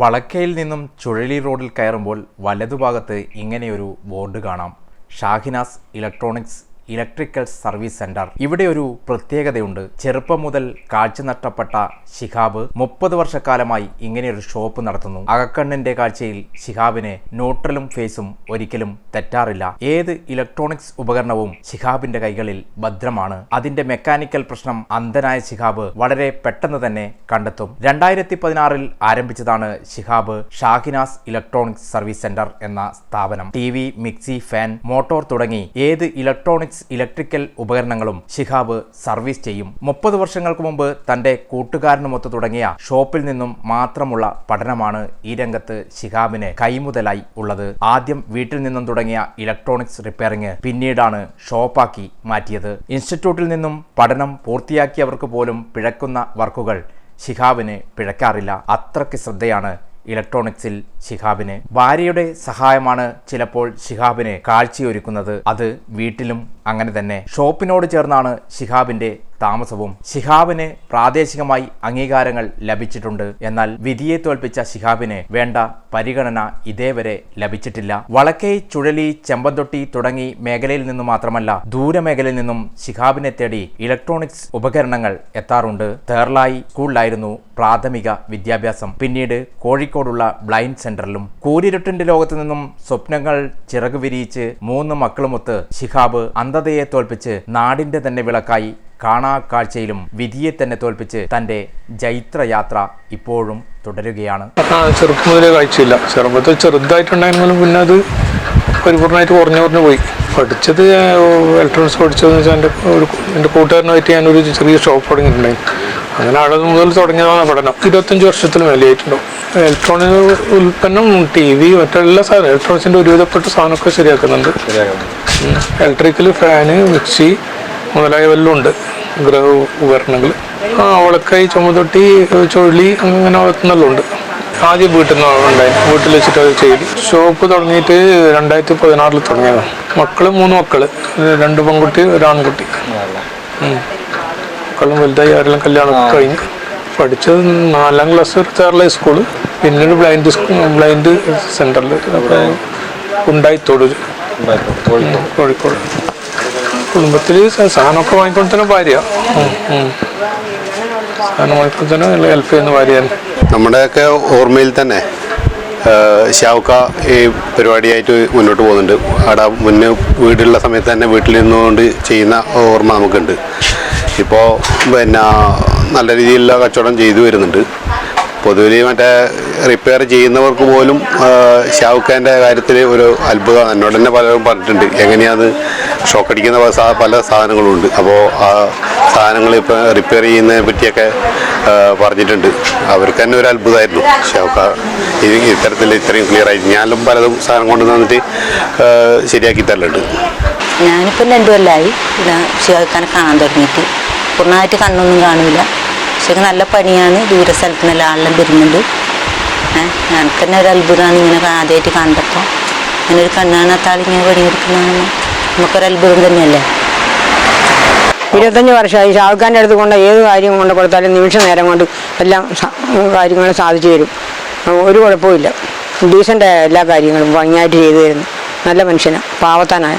വളക്കയിൽ നിന്നും ചുഴലി റോഡിൽ കയറുമ്പോൾ വലതുഭാഗത്ത് ഇങ്ങനെയൊരു ബോർഡ് കാണാം. Shahinas electronics electrical service centre. ഇവിടെ ഒരു പ്രത്യേകതയുണ്ട്. ചെറുപ്പം മുതൽ കാഴ്ച നഷ്ടപ്പെട്ട ശിഹാബ് മുപ്പത് വർഷക്കാലമായി ഇങ്ങനെയൊരു ഷോപ്പ് നടത്തുന്നു. അകക്കണ്ണിന്റെ കാഴ്ചയിൽ ശിഹാബിനെ ന്യൂട്രലും ഫേസും ഒരിക്കലും തെറ്റാറില്ല. ഏത് ഇലക്ട്രോണിക്സ് ഉപകരണവും ശിഹാബിന്റെ കൈകളിൽ ഭദ്രമാണ്. അതിന്റെ മെക്കാനിക്കൽ പ്രശ്നം അന്ധനായ ശിഹാബ് വളരെ പെട്ടെന്ന് തന്നെ കണ്ടെത്തും. രണ്ടായിരത്തി പതിനാറിൽ ആരംഭിച്ചതാണ് Shihab Shahinas electronics service centre എന്ന സ്ഥാപനം. ടി മിക്സി ഫാൻ മോട്ടോർ തുടങ്ങി ഏത് ഇലക്ട്രോണിക്സ് ഇലക്ട്രിക്കൽ ഉപകരണങ്ങളും ശിഹാബ് സർവീസ് ചെയ്യും. മുപ്പത് വർഷങ്ങൾക്ക് മുമ്പ് തന്റെ കൂട്ടുകാരനുമൊത്ത് തുടങ്ങിയ ഷോപ്പിൽ നിന്നും മാത്രമുള്ള പഠനമാണ് ഈ രംഗത്ത് ശിഹാബിന് കൈമുതലായി ഉള്ളത്. ആദ്യം വീട്ടിൽ നിന്നും തുടങ്ങിയ ഇലക്ട്രോണിക്സ് റിപ്പയറിംഗ് പിന്നീടാണ് ഷോപ്പാക്കി മാറ്റിയത്. ഇൻസ്റ്റിറ്റ്യൂട്ടിൽ നിന്നും പഠനം പൂർത്തിയാക്കിയവർക്ക് പോലും പിഴക്കുന്ന വർക്കുകൾ ശിഹാബിന് പിഴക്കാറില്ല. അത്രയ്ക്ക് ശ്രദ്ധയാണ് ഇലക്ട്രോണിക്സിൽ ശിഹാബിന് ഭാര്യയുടെ സഹായമാണ് ചിലപ്പോൾ ശിഹാബിനെ കാഴ്ചയൊരുക്കുന്നത്. അത് വീട്ടിലും അങ്ങനെ തന്നെ. ഷോപ്പിനോട് ചേർന്നാണ് ശിഹാബിന്റെ താമസവും ശിഹാബിന് പ്രാദേശികമായി അംഗീകാരങ്ങൾ ലഭിച്ചിട്ടുണ്ട്. എന്നാൽ വിധിയെ തോൽപ്പിച്ച ശിഹാബിന് വേണ്ട പരിഗണന ഇതേവരെ ലഭിച്ചിട്ടില്ല. വളക്കൈ ചുഴലി ചെമ്പന്തൊട്ടി തുടങ്ങി മേഖലയിൽ നിന്ന് മാത്രമല്ല ദൂരമേഖലയിൽ നിന്നും ശിഹാബിനെ തേടി ഇലക്ട്രോണിക്സ് ഉപകരണങ്ങൾ എത്താറുണ്ട്. തേർലായി സ്കൂളിലായിരുന്നു പ്രാഥമിക വിദ്യാഭ്യാസം. പിന്നീട് കോഴിക്കോടുള്ള ബ്ലൈൻഡ് സെന്ററിലും കൂരിരുട്ടിന്റെ ലോകത്ത് നിന്നും സ്വപ്നങ്ങൾ ചിറകു വിരിയിച്ച് മൂന്ന് മക്കളുമൊത്ത് ശിഹാബ് അന്ധതയെ തോൽപ്പിച്ച് നാടിന്റെ തന്നെ വിളക്കായി കാണാ കാഴ്ചയിലും വിധിയെ തന്നെ തോൽപ്പിച്ച് തന്റെ ജൈത്രയാത്ര ഇപ്പോഴും തുടരുകയാണ്. ചെറുപ്പം മുതലേ കാഴ്ചയില്ല. ചെറുപ്പത്തിൽ ചെറുതായിട്ടുണ്ടായിരുന്നാലും പിന്നെ അത് പരിപൂർണമായിട്ട് കുറഞ്ഞു കുറഞ്ഞു പോയി. പഠിച്ചത് ഇലക്ട്രോണിക്സ് പഠിച്ചതെന്ന് വെച്ചാൽ എന്റെ ഒരു എന്റെ കൂട്ടുകാരനായിട്ട് ഞാനൊരു ചെറിയ ഷോപ്പ് തുടങ്ങിയിട്ടുണ്ടായിരുന്നു അങ്ങനെ അവിടെ മുതൽ തുടങ്ങിയതാണ് പഠനം. ഇരുപത്തഞ്ച് വർഷത്തിൽ മേലെയായിട്ടുണ്ടാവും. ഇലക്ട്രോണിക് ഉൽപ്പന്നം ടി വി മറ്റെല്ലാ സാധനം ഇലക്ട്രോണിക്സിന്റെ ഒരുവിധപ്പെട്ട സാധനമൊക്കെ ശരിയാക്കുന്നുണ്ട്. ഇലക്ട്രിക്കൽ ഫാന് മിക്സി മുതലായവെല്ലാം ഉണ്ട്. ഗ്രഹ ഉപകരണങ്ങൾ. ആ ഉളക്കൈ ചുമതൊട്ടി ചുഴലി അങ്ങനെ വളർത്തുന്നെല്ലാം ഉണ്ട് ആദ്യം വീട്ടിൽ നിന്ന് ഉണ്ടായി. വീട്ടിൽ വെച്ചിട്ട് അത് ചെയ്തു. ഷോപ്പ് തുടങ്ങിയിട്ട് രണ്ടായിരത്തി പതിനാറിൽ തുടങ്ങിയതാണ് മക്കൾ മൂന്ന് മക്കൾ. രണ്ട് പെൺകുട്ടി ഒരാൺകുട്ടി. മക്കളും വലുതായി ആരെല്ലാം കല്യാണം കഴിഞ്ഞ് പഠിച്ചത് നാലാം ക്ലാസ് ചേർല സ്കൂൾ. പിന്നീട് ബ്ലൈൻഡ് സ്കൂൾ ബ്ലൈൻഡ് സെന്ററിൽ ഉണ്ടായി തൊടൂർ കോഴിക്കോട് കുടുംബത്തിൽ സാധനമൊക്കെ വാങ്ങിക്കൊണ്ട് തന്നെ ഭാര്യ. ഹെൽപ്പ് ചെയ്യുന്ന നമ്മുടെയൊക്കെ ഓർമ്മയിൽ തന്നെ ഷാവുക്ക ഈ പരിപാടിയായിട്ട് മുന്നോട്ട് പോകുന്നുണ്ട്. അവിടെ മുന്നേ വീടുള്ള സമയത്ത് തന്നെ വീട്ടിൽ നിന്നുകൊണ്ട് ചെയ്യുന്ന ഓർമ്മ നമുക്കുണ്ട്. ഇപ്പോൾ പിന്നെ നല്ല രീതിയിലുള്ള കച്ചവടം ചെയ്തു വരുന്നുണ്ട്. പൊതുവിൽ മറ്റേ റിപ്പയർ ചെയ്യുന്നവർക്ക് പോലും ഷാവുക്കേന്റെ കാര്യത്തിൽ ഒരു അത്ഭുതം. എന്നോട് തന്നെ പലരും പറഞ്ഞിട്ടുണ്ട് എങ്ങനെയാണ് ഷോക്ക് അടിക്കുന്ന പല സാധനങ്ങളുണ്ട്. അപ്പോൾ ആ സാധനങ്ങൾ ഇപ്പോൾ റിപ്പയർ ചെയ്യുന്നതിനെ പറ്റിയൊക്കെ പറഞ്ഞിട്ടുണ്ട്. അവർക്ക് തന്നെ ഒരു അത്ഭുതമായിരുന്നു ഷോക്ക ഇത് ഇത്തരത്തിൽ ഇത്രയും ക്ലിയർ ആയി ഞാനും പലതും സാധനം കൊണ്ടു വന്നിട്ട് ശരിയാക്കി തരലുണ്ട്. ഞാനിപ്പം രണ്ടു കൊല്ലമായി ഷിയോക്കാനെ കാണാൻ തുടങ്ങിയിട്ട്. പൂർണമായിട്ട് കണ്ണൊന്നും കാണില്ല പക്ഷേ നല്ല പണിയാണ്. ദൂര സ്ഥലത്ത് നല്ല ആളെല്ലാം വരുന്നുണ്ട് ഞങ്ങൾക്ക് തന്നെ ഒരു അത്ഭുതമാണ് ഇങ്ങനെ ആദ്യമായിട്ട് കണ്ടപ്പോൾ. അങ്ങനെ ഒരു കണ്ണാണ് ആ താളിങ്ങനെ പണിയെടുക്കുന്നതാണ് നമുക്കൊരു അത്ഭുതം തന്നെയല്ലേ? ഇരുപത്തഞ്ച് വർഷമായി. ഷാറുഖാന്റെ അടുത്ത് കൊണ്ട് ഏത് കാര്യം കൊണ്ട് കൊടുത്താലും നിമിഷ നേരം കൊണ്ട് എല്ലാം കാര്യങ്ങളും സാധിച്ചു തരും. ഒരു കുഴപ്പമില്ല ഡീസന്റായ എല്ലാ കാര്യങ്ങളും ഭംഗിയായിട്ട് ചെയ്തു തരുന്നു. നല്ല മനുഷ്യനാണ് പാവത്താനായ.